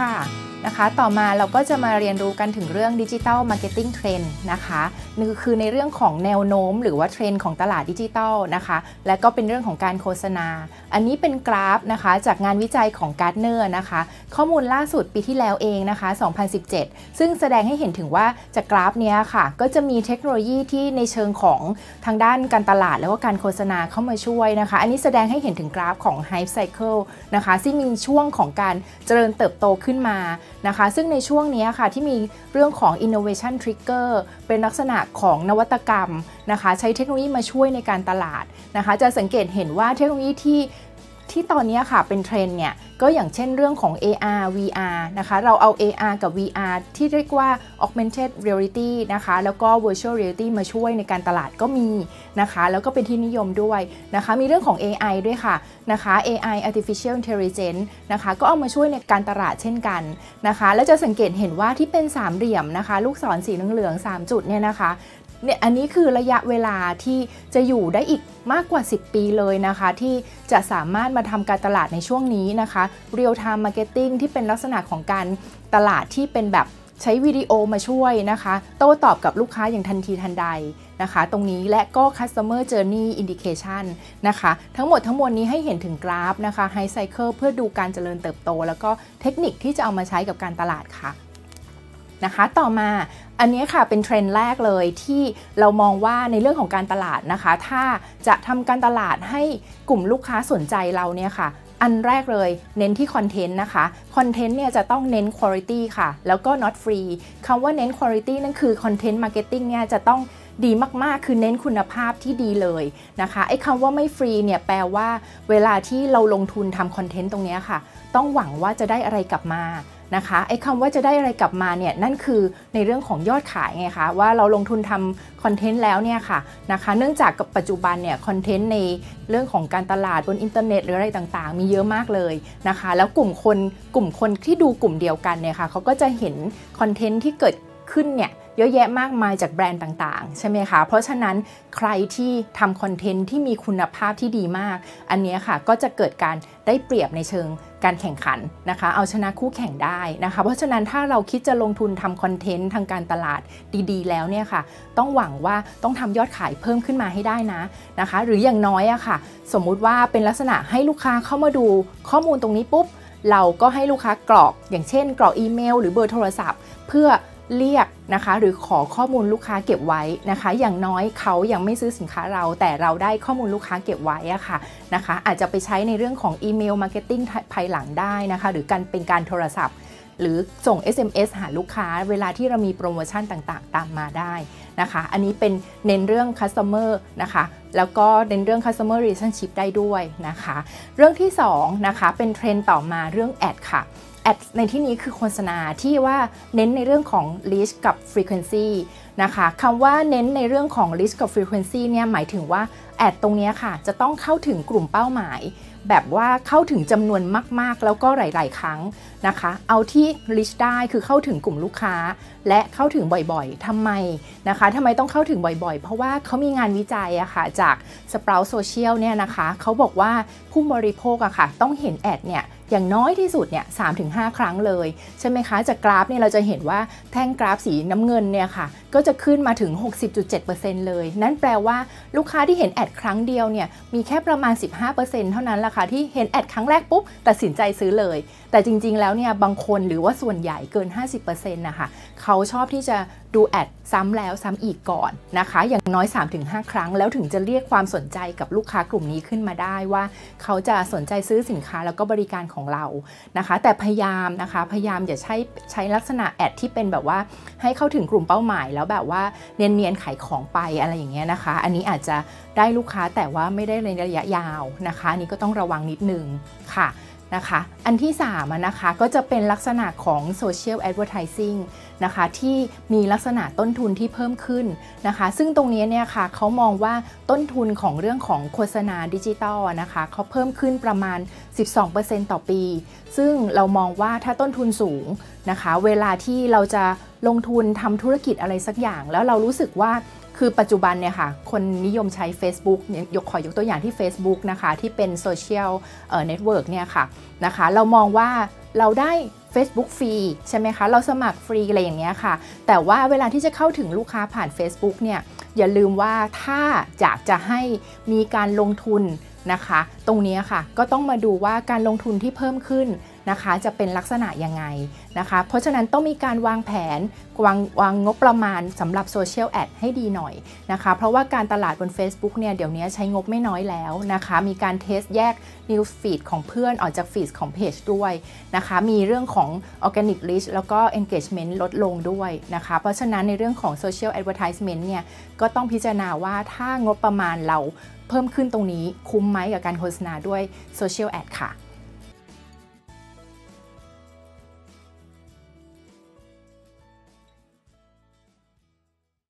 ค่ะนะคะ ต่อมาเราก็จะมาเรียนรู้กันถึงเรื่องดิจิทัลมาร์เก็ตติ้งเทรนด์นะคะคือในเรื่องของแนวโน้ม หรือว่าเทรนด์ของตลาดดิจิทัลนะคะและก็เป็นเรื่องของการโฆษณา อันนี้เป็นกราฟนะคะจากงานวิจัยของการ์ดเนอร์นะคะข้อมูลล่าสุดปีที่แล้วเองนะคะ 2017 ซึ่งแสดงให้เห็นถึงว่าจากกราฟนี้ค่ะ ก็จะมีเทคโนโลยีที่ในเชิงของทางด้านการตลาดแล้วก็การโฆษณาเข้ามาช่วยนะคะ อันนี้แสดงให้เห็นถึงกราฟของ Hype Cycle นะคะซึ่งมีช่วงของการเจริญเติบโตขึ้นมานะคะ ซึ่งในช่วงนี้ค่ะที่มีเรื่องของ innovation trigger เป็นลักษณะของนวัตกรรมนะคะ ใช้เทคโนโลยีมาช่วยในการตลาดนะคะ จะสังเกตเห็นว่าเทคโนโลยีที่ ที่ตอนนี้ค่ะเป็นเทรนเนี่ยก็อย่างเช่นเรื่องของ AR VR นะคะ เราเอา AR กับ VR ที่เรียกว่า augmented reality นะคะ แล้วก็ virtual reality มาช่วยในการตลาดก็มีนะคะ แล้วก็เป็นที่นิยมด้วยนะคะ มีเรื่องของ AI ด้วยค่ะนะคะ AI artificial intelligence นะคะ ก็เอามาช่วยในการตลาดเช่นกันนะคะ แล้วจะสังเกตเห็นว่าที่เป็นสามเหลี่ยมนะคะ ลูกศรสีเหลืองๆ3จุดเนี่ยนะคะ เนี่ยอันนี้คือระยะเวลาที่จะอยู่ได้อีกมากกว่า 10 ปีเลยนะคะ ที่จะสามารถมาทำการตลาดในช่วงนี้นะคะ real time marketing ที่เป็นลักษณะของการตลาดที่เป็นแบบใช้วิดีโอมาช่วยนะคะ โต้ตอบกับลูกค้าอย่างทันทีทันใดนะคะ ตรงนี้และก็ customer journey indication นะคะ ทั้งหมดทั้งมวลนี้ให้เห็นถึงกราฟนะคะ high cycle เพื่อดูการเจริญเติบโต แล้วก็เทคนิคที่จะเอามาใช้กับการตลาดค่ะ นะคะ ต่อมาอันนี้ค่ะเป็นเทรนด์แรกเลยที่เรามองว่าในเรื่องของการตลาดนะคะ ถ้าจะทำการตลาดให้กลุ่มลูกค้าสนใจเราเนี่ยค่ะอันแรกเลยเน้นที่คอนเทนต์นะคะ คอนเทนต์เนี่ยจะต้องเน้นคุณภาพค่ะ แล้วก็ not free คำว่าเน้นคุณภาพนั่นคือคอนเทนต์มาร์เก็ตติ้งเนี่ยจะต้องดีมาก ๆ คือเน้นคุณภาพที่ดีเลยนะคะ ไอ้คำว่าไม่ฟรีเนี่ยแปลว่าเวลาที่เราลงทุนทำคอนเทนต์ตรงนี้ค่ะ ต้องหวังว่าจะได้อะไรกลับมา นะคะไอ้คำว่าจะได้อะไรกลับมาเนี่ยนั่นคือในเรื่องของยอดขายไงคะว่าเราลงทุนทำคอนเทนต์แล้วเนี่ยค่ะนะคะเนื่องจากกับปัจจุบันเนี่ยคอนเทนต์ในเรื่องของการตลาดบนอินเทอร์เน็ตหรืออะไรต่างๆ มีเยอะมากเลยนะคะ แล้วกลุ่มคนกลุ่มคนที่ดูกลุ่มเดียวกันเนี่ยค่ะเขาก็จะเห็นคอนเทนต์ที่เกิดขึ้นเนี่ยเยอะแยะมากมายจากแบรนด์ต่างๆ ใช่ไหมคะ เพราะฉะนั้นใครที่ทำคอนเทนต์ที่มีคุณภาพที่ดีมาก อันนี้ค่ะก็จะเกิดการได้เปรียบในเชิงการแข่งขันนะคะ เอาชนะคู่แข่งได้นะคะ เพราะฉะนั้นถ้าเราคิดจะลงทุนทำคอนเทนต์ทางการตลาดดีๆ แล้วเนี่ยค่ะ ต้องหวังว่าต้องทำยอดขายเพิ่มขึ้นมาให้ได้นะนะคะ หรืออย่างน้อยอะค่ะ สมมุติว่าเป็นลักษณะให้ลูกค้าเข้ามาดูข้อมูลตรงนี้ปุ๊บเราก็ให้ลูกค้ากรอก อย่างเช่น กรอกอีเมล หรือเบอร์โทรศัพท์ เพื่อ เรียกนะคะ หรือขอข้อมูลลูกค้าเก็บไว้นะคะ อย่างน้อยเขายังไม่ซื้อสินค้าเรา แต่เราได้ข้อมูลลูกค้าเก็บไว้อะค่ะนะคะ อาจจะไปใช้ในเรื่องของอีเมลมาร์เก็ตติ้งภายหลังได้นะคะ หรือการเป็นการโทรศัพท์ หรือส่ง SMS หาลูกค้า เวลาที่เรามีโปรโมชั่นต่างๆ ตามมาได้นะคะ อันนี้เป็นเน้นเรื่อง customer นะคะ แล้วก็เน้นเรื่อง customer relationship ได้ด้วยนะคะ เรื่องที่2นะคะเป็นเทรนด์ต่อมาเรื่องแอดค่ะ แอดในที่นี้คือโฆษณาที่ว่าเน้นในเรื่องของ reach กับ frequency นะคะคำว่าเน้นในเรื่องของ reach กับ frequency เนี่ยหมายถึงว่าแอดตรงนี้ค่ะ จะต้องเข้าถึงกลุ่มเป้าหมาย แบบว่าเข้าถึงจำนวนมาก ๆ แล้วก็หลาย ๆ ครั้งนะคะ เอาที่ reach ได้คือเข้าถึงกลุ่มลูกค้า และเข้าถึงบ่อยๆทำไมนะคะทำไมต้องเข้าถึงบ่อยๆ เพราะว่าเขามีงานวิจัยอะค่ะจาก Sprout Social เนี่ยนะคะเขาบอกว่าผู้บริโภคอะค่ะต้องเห็นแอดเนี่ย อย่างน้อยที่สุดเนี่ยสาครั้งเลย ใช่ไหมคะ จากกราฟเนี่ยเราจะเห็นว่าแท่งกราฟสีน้ำเงินเนี่ยค่ะก็จะขึ้นมาถึง 60.7%เลย นั่นแปลว่าลูกค้าที่เห็นแอดครั้งเดียวเนี่ยมีแค่ประมาณ 15%เท่านั้นแหละค่ะที่เห็นแอดครั้งแรกปุ๊บตัดสินใจซื้อเลย แต่จริงๆแล้วเนี่ยบางคนหรือว่าส่วนใหญ่เกิน 50%นะคะเขาชอบที่จะดูแอดซ้ำแล้วซ้ำอีกก่อนนะคะ อย่างน้อย 3-5 ครั้ง แล้วถึงจะเรียกความสนใจกับลูกค้ากลุ่มนี้ขึ้นมาได้ว่า เขาจะสนใจซื้อสินค้าแล้วก็บริการของเรานะคะ แต่พยายามนะคะพยายามอย่าใช้ใช้ลักษณะแอดที่เป็นแบบว่าให้เข้าถึงกลุ่มเป้าหมายแล้วแล้วแบบว่าเนียนๆขายของไปอะไรอย่างเงี้ยนะคะ อันนี้อาจจะได้ลูกค้าแต่ว่าไม่ได้ในระยะยาวนะคะอันนี้ก็ต้องระวังนิดนึงค่ะ นะคะ อันที่3นะคะก็จะเป็นลักษณะของ Social Advertising นะคะที่มีลักษณะต้นทุนที่เพิ่มขึ้นนะคะ ซึ่งตรงนี้เนี่ยค่ะเขามองว่าต้นทุนของเรื่องของโฆษณาดิจิตอลนะคะเขาเพิ่มขึ้นประมาณ 12%ต่อปี ซึ่งเรามองว่าถ้าต้นทุนสูงนะคะ เวลาที่เราจะลงทุนทำธุรกิจอะไรสักอย่าง แล้วเรารู้สึกว่า คือปัจจุบันเนี่ยค่ะ คนนิยมใช้ Facebook ยกขอยกตัวอย่างที่ Facebook นะคะ ที่เป็นโซเชียลเน็ตเวิร์กเนี่ยค่ะนะคะ เรามองว่าเราได้ Facebook ฟรีใช่ไหมคะ เราสมัครฟรีอะไรอย่างเงี้ยค่ะ แต่ว่าเวลาที่จะเข้าถึงลูกค้าผ่าน Facebook เนี่ยอย่าลืมว่าถ้าอยากจะให้มีการลงทุนนะคะ ตรงนี้ค่ะก็ต้องมาดูว่าการลงทุนที่เพิ่มขึ้น นะคะ จะเป็นลักษณะยังไงนะคะ เพราะฉะนั้นต้องมีการวางแผนวางวางงบประมาณสำหรับโซเชียลแอดให้ดีหน่อยนะคะ เพราะว่าการตลาดบน Facebook เนี่ยเดี๋ยวนี้ใช้งบไม่น้อยแล้วนะคะ มีการเทสแยก News Feed ของเพื่อนออกจากฟีดของเพจด้วยนะคะ มีเรื่องของ Organic Reach แล้วก็ Engagement ลดลงด้วยนะคะ เพราะฉะนั้นในเรื่องของ Social Advertisement เนี่ยก็ต้องพิจารณาว่าถ้างบประมาณเราเพิ่มขึ้นตรงนี้คุ้มไหมกับการโฆษณาด้วย Social Ad ค่ะ